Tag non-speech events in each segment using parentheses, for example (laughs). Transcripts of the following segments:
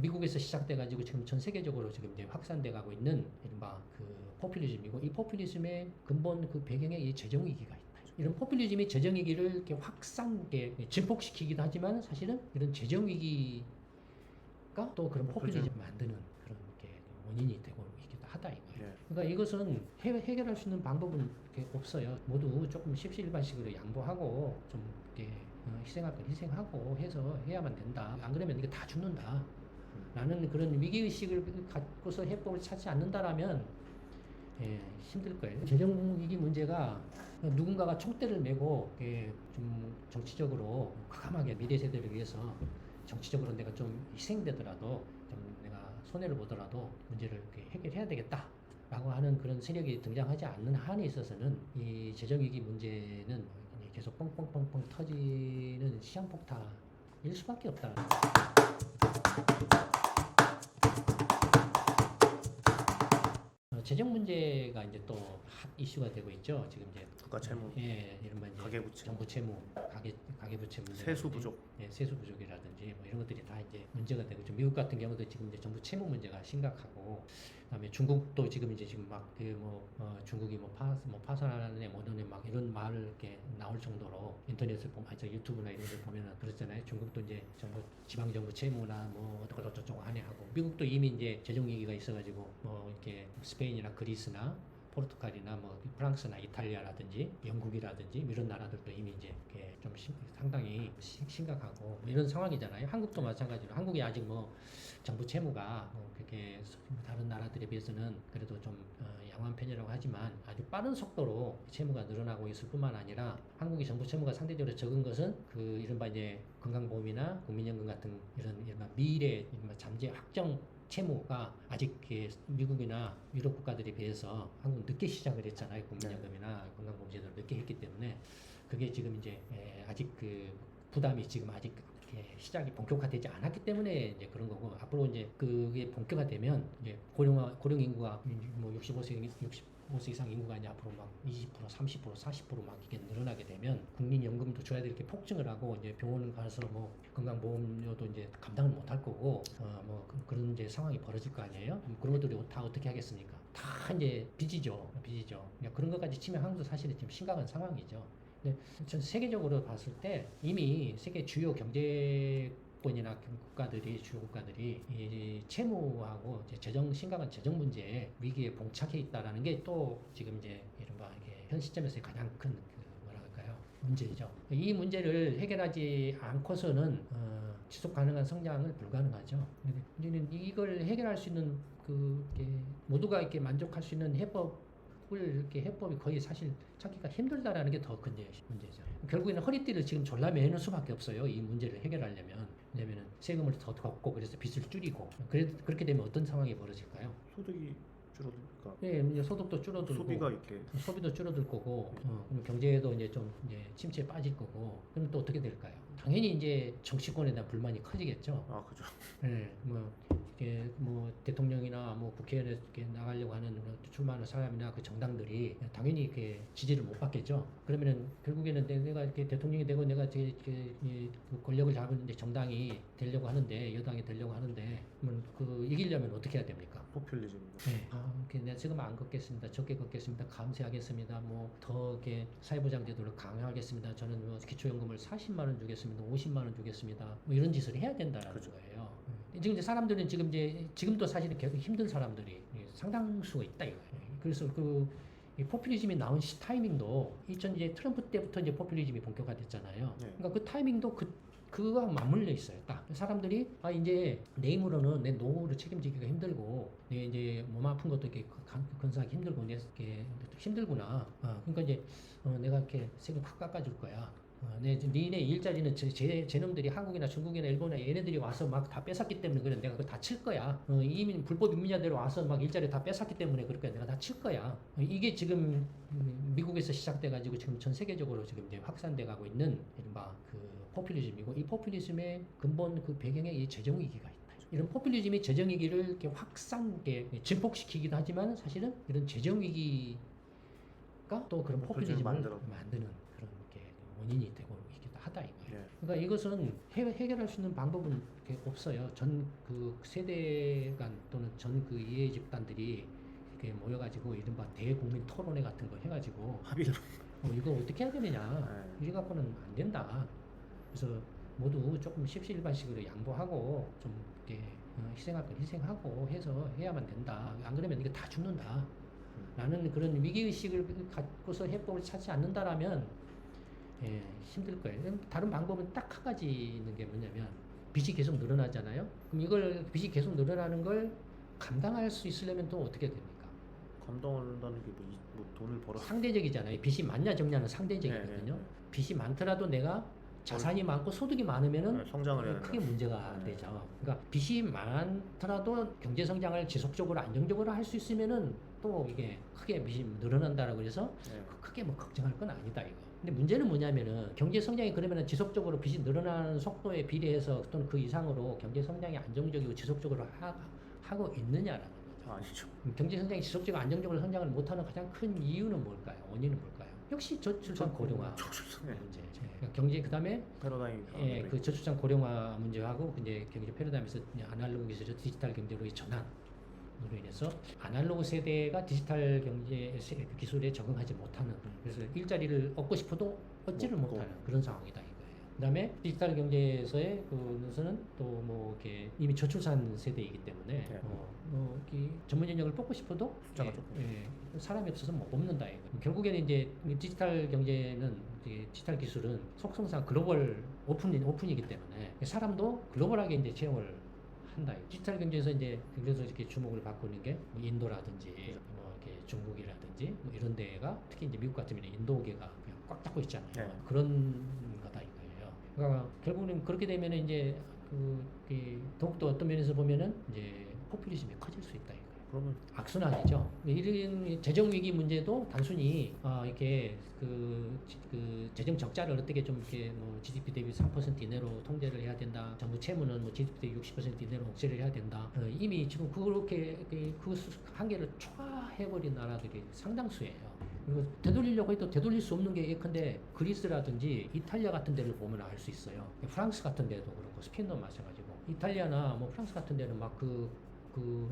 미국에서 시작돼가지고 지금 전 세계적으로 지금 이제 확산돼 가고 있는 이른바 그 포퓰리즘이고 이 포퓰리즘의 근본 그 배경에 이 재정 위기가 있다. 이런 포퓰리즘이 재정 위기를 이렇게 확산, 이렇게 증폭시키기도 하지만 사실은 이런 재정 위기가 또 그런 포퓰리즘 만드는 그런 게 원인이 되고 있기도 하다 이거예요. 예. 그러니까 이것은 해, 해결할 수 있는 방법은 이렇게 없어요. 모두 조금 십시일반식으로 양보하고 좀 이렇게 어, 희생할 건 희생하고 해서 해야만 된다. 안 그러면 이거 다 죽는다. 라는 그런 위기의식을 갖고서 해법을 찾지 않는다라면 예, 힘들 거예요. 재정 위기 문제가 누군가가 총대를 메고 예, 좀 정치적으로 과감하게 미래 세대를 위해서 정치적으로 내가 좀 희생되더라도 좀 내가 손해를 보더라도 문제를 해결해야 되겠다. 라고 하는 그런 세력이 등장하지 않는 한에 있어서는 이 재정 위기 문제는 계속 뻥뻥뻥뻥 터지는 시한폭탄일 수밖에 없다. 재정 문제가 이제 또 핫 이슈가 되고 있죠. 지금 이제 국가 채무, 예, 이른바 이제 가계부채, 정부 채무, 가계 가계부채 문제, 세수 부족. 예, 세수 부족이라든지 뭐 이런 것들이 다 이제 문제가 되고 좀 미국 같은 경우도 지금 이제 정부 채무 문제가 심각하고 그다음에 중국도 지금 이제 지금 막그뭐 어, 중국이 뭐 파 뭐 파산하네 뭐더네 막 이런 말 이렇게 나올 정도로 인터넷을 보면 저 유튜브나 이런 데 보면은 그렇잖아요. 중국도 이제 정부 지방 정부 채무나 뭐 어떻게 저쩌고 하네 하고 미국도 이미 이제 재정 위기가 있어가지고 뭐 이렇게 스페인이나 그리스나 포르투갈이나 뭐 프랑스나 이탈리아라든지 영국이라든지 이런 나라들도 이미 이제 이렇게 좀 심- 상당히 심- 심각하고 뭐 이런 상황이잖아요. 한국도 마찬가지로 한국이 아직 뭐 정부 채무가 뭐 그렇게 다른 나라들에 비해서는 그래도 좀 어, 양호한 편이라고 하지만 아주 빠른 속도로 채무가 늘어나고 있을 뿐만 아니라 한국이 정부 채무가 상대적으로 적은 것은 그 이른바 이제 건강보험이나 국민연금 같은 이런 이른바 미래 이른바 잠재 확정 채무가 아직 이렇게 미국이나 유럽 국가들에 비해서 한국 늦게 시작을 했잖아요. 국민연금이나 건강보험 제도를 늦게 했기 때문에 그게 지금 이제 에, 아직 그 부담이 지금 아직 이렇게 시작이 본격화되지 않았기 때문에 이제 그런 거고 앞으로 이제 그게 본격화되면 이제 고령 고령 인구가 뭐 65세 65세 이상 인구가 이제 앞으로 막 20% 30% 40%막 이게 늘어나게 되면 국민연금도 줘야 될게 폭증을 하고 이제 병원 가서 뭐 건강보험료도 이제 감당을 못할 거고 어 뭐 그런 이제 상황이 벌어질 거 아니에요? 그럼 그런 것들이 다 어떻게 하겠습니까? 다 이제 빚이죠, 빚이죠. 그러니까 그런 것까지 치면 한국도 사실은 지금 심각한 상황이죠. 근데 전 세계적으로 봤을 때 이미 세계 주요 경제 권이나 국가들이 주요 국가들이 이 채무하고 이제 재정 심각한 재정 문제에 위기에 봉착해 있다라는 게 또 지금 이제 이른바 이게 현 시점에서의 가장 큰 그 뭐라 할까요 문제죠. 이 문제를 해결하지 않고서는 어, 지속 가능한 성장을 불가능하죠. 문제는 이걸 해결할 수 있는 그게 모두가 이렇게 만족할 수 있는 해법 을 이렇게 해법이 거의 사실 찾기가 힘들다라는 게 더 큰 문제죠. 결국에는 허리띠를 지금 졸라 매는 수밖에 없어요. 이 문제를 해결하려면. 왜냐면은 세금을 더 걷고 그래서 빚을 줄이고 그래, 그렇게 되면 어떤 상황이 벌어질까요? 소득이 줄어드니까 예, 이제 소득도 줄어들고 소비가 이렇게 소비도 줄어들 거고 어, 그럼 경제도 이제 좀 이제 침체에 빠질 거고 그럼 또 어떻게 될까요? 당연히 이제 정치권에 대한 불만이 커지겠죠. 아 그죠. 예, 뭐 이게 뭐 대통령이나 뭐 국회의원에 이렇게 나가려고 하는 그 출마하는 사람이나 그 정당들이 당연히 이렇게 지지를 못 받겠죠. 그러면은 결국에는 내- 내가 이렇게 대통령이 되고 내가 제, 제, 이 권력을 잡은 이제 정당이 되려고 하는데 여당이 되려고 하는데 그 이기려면 어떻게 해야 됩니까? 포퓰리즘이죠. 네. 아, 이렇게 내가 지금 안 걷겠습니다. 적게 걷겠습니다. 감세하겠습니다. 뭐 더 이렇게 사회보장제도를 강화하겠습니다. 저는 뭐 기초연금을 40만 원 주겠습니다. 50만 원 주겠습니다. 뭐 이런 짓을 해야 된다라는 그죠. 거예요. 음. 지금 이제 사람들은 지금 이제 지금도 사실은 계속 힘든 사람들이 상당수가 있다 이거예요. 그래서 그이 포퓰리즘이 나온 시 타이밍도 2000 이제 트럼프 때부터 이제 포퓰리즘이 본격화됐잖아요. 네. 그러니까 그 타이밍도 그 그거와 맞물려 있어요. 딱 사람들이 아 이제 내 힘으로는 내 노후를 책임지기가 힘들고 내 이제 몸 아픈 것도 이렇게 건- 건사하기 힘들고 내 이렇게 힘들구나. 어, 그러니까 이제 어, 내가 이렇게 세금 확 깎아줄 거야. 어, 내 니네 일자리는 제, 제, 제 놈들이 한국이나 중국이나 일본이나 얘네들이 와서 막 다 뺏었기 때문에 그래 내가 그거 다칠 거야. 어, 이민 불법 이민자들 와서 막 일자리 다 뺏었기 때문에 그렇게 내가 다 칠 거야. 어, 이게 지금 음, 미국에서 시작돼 가지고 지금 전 세계적으로 지금 이제 확산돼 가고 있는 이른바 그 포퓰리즘이고 이 포퓰리즘의 근본 그 배경에 이 재정 위기가 있다. 이런 포퓰리즘이 재정 위기를 이렇게 확산, 이렇게 증폭시키기도 하지만 사실은 이런 재정 위기가 또 그런 포퓰리즘을. 만드는 게 원인이 되고 있기도 하다 이거예요. 예. 그러니까 이것은 해, 해결할 수 있는 방법은 없어요. 전 그 세대 간 또는 전 그 이해 집단들이 이렇게 모여가지고 이른바 대국민 토론회 같은 거 해가지고 합의를. 어, 이거 어떻게 해야 되느냐 네. 이래 갖고는 안 된다. 그래서 모두 조금 십시일반식으로 양보하고 좀 이렇게 어, 희생할 건 희생하고 해서 해야만 된다. 안 그러면 이거 다 죽는다. 라는 그런 위기 의식을 갖고서 해법을 찾지 않는다라면 예, 힘들 거예요. 다른 방법은 딱 한 가지 있는 게 뭐냐면 빚이 계속 늘어나잖아요. 그럼 이걸 빚이 계속 늘어나는 걸 감당할 수 있으려면 또 어떻게 됩니까? 감당한다는 게뭐 뭐 돈을 벌어. 상대적이잖아요. 빚이 많냐 적냐는 상대적이거든요. 네, 네, 빚이 많더라도 내가 자산이 많고 소득이 많으면은 네, 성장을 크게. 문제가 네. 되죠. 그러니까 빚이 많더라도 경제 성장을 지속적으로 안정적으로 할 수 있으면은 또 이게 크게 늘어난다라고 해서 네. 크게 뭐 걱정할 건 아니다 이거. 근데 문제는 뭐냐면은 경제 성장이 그러면은 지속적으로 빚이 늘어나는 속도에 비례해서 또는 그 이상으로 경제 성장이 안정적이고 지속적으로 하, 하고 있느냐라는 거죠. 아니죠. 그럼 경제 성장이 지속적으로 안정적으로 성장을 못하는 가장 큰 이유는 뭘까요? 원인은 뭘까요? 역시 저출산 고령화 저출산. 네. 문제. 그러니까 경제 그다음에 패러다임. 예, 그 저출산 고령화 문제하고 이제 경제 패러다임에서 이제 아날로그 기술에서 디지털 경제로 의 전환 으로 인해서 아날로그 세대가 디지털 경제 기술에 적응하지 못하는 그래서 일자리를 얻고 싶어도 얻지를 못 못하는 그런 상황이다 이거예요. 그다음에 디지털 경제에서의 그것은 또뭐 이렇게 이미 저출산 세대이기 때문에 네. 어, 뭐 이렇게 전문 인력을 뽑고 싶어도 숫자가 예, 조금. 예, 사람이 없어서 못 뽑는다 이거. 결국에는 이제 이 디지털 경제는 이제 디지털 기술은 속성상 글로벌 오픈 오픈이기 때문에 사람도 글로벌하게 이제 채용을 한다. 이거. 디지털 경제에서 이제 그래서 이렇게 주목을 받고 있는 게 뭐 인도라든지 뭐 이렇게 중국이라든지 뭐 이런 데가 특히 이제 미국 같으면 인도계가 그냥 꽉 잡고 있잖아요. 네. 그런 거다 이거예요. 그러니까 결국은 그렇게 되면 이제 그, 그 더욱더 어떤 면에서 보면은 이제 포퓰리즘이 커질 수 있다 이거예요. 그러면 악순환이죠. 이런 재정 위기 문제도 단순히 어, 이렇게 그, 지- 그 재정 적자를 어떻게 좀 이렇게 뭐 GDP 대비 3% 이내로 통제를 해야 된다. 정부 채무는 뭐 GDP 대비 60% 이내로 억제를 해야 된다. 어, 이미 지금 그렇게 그, 그 수- 한계를 초과해버린 나라들이 상당수예요. 그리고 되돌리려고 해도 되돌릴 수 없는 게 예컨대 그리스라든지 이탈리아 같은 데를 보면 알 수 있어요. 프랑스 같은 데도 그렇고 스페인도 마찬가지고 이탈리아나 뭐 프랑스 같은 데는 막그 그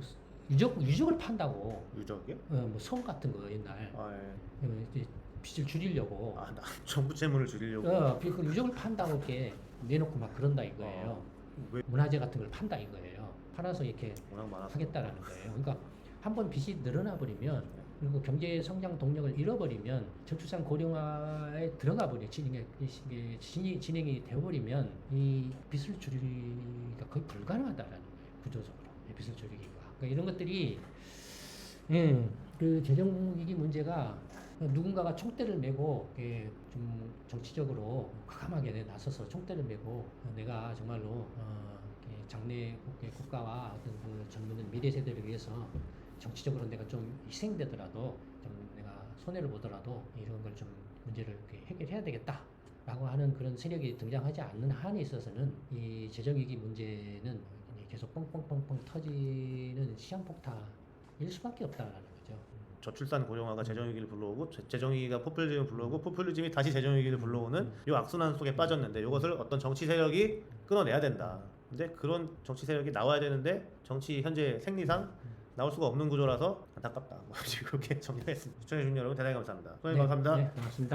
유적 유적을 판다고 유적이요? 어, 뭐성 같은 거 옛날 아, 예. 어, 이제 빚을 줄이려고 아, 나 (laughs) 정부 재물을 줄이려고. 어, 그 유적을 판다고 이렇게 내놓고 막 그런다 이거예요. 어, 왜 문화재 같은 걸 판다 이거예요. 팔아서 이렇게 워낙 많아서. 하겠다라는 거예요. 그러니까 (laughs) 한 번 빚이 늘어나 버리면 그리고 경제 성장 동력을 잃어버리면 저출산 고령화에 들어가 버려 진행이 이게 진이, 진행이 되어버리면 이 빚을 줄이기가 거의 불가능하다라는 거예요. 구조적으로 이 빚을 줄이기가. 그러니까 이런 것들이 예, 그 재정 위기 문제가 누군가가 총대를 메고 이렇게 좀 정치적으로 과감하게 나서서 총대를 메고 내가 정말로 어, 장래 국- 국가와 어떤 그 젊은 미래 세대를 위해서 정치적으로 내가 좀 희생되더라도 좀 내가 손해를 보더라도 이런 걸 좀 문제를 해결해야 되겠다 라고 하는 그런 세력이 등장하지 않는 한에 있어서는 이 재정 위기 문제는 계속 뻥뻥뻥뻥 터지는 시한폭탄일 수밖에 없다라는 거죠. 저출산 고령화가 재정 위기를 불러오고 재- 재정 위기가 포퓰리즘을 불러오고 포퓰리즘이 다시 재정 위기를 불러오는 이 악순환 속에 빠졌는데 이것을 어떤 정치 세력이 끊어내야 된다. 근데 그런 정치 세력이 나와야 되는데 정치 현재 생리상 나올 수가 없는 구조라서 안타깝다. (laughs) 뭐 그렇게 정리했습니다. 시청해주신 여러분 대단히 감사합니다. 선생님 감사합니다. 네, 고맙습니다.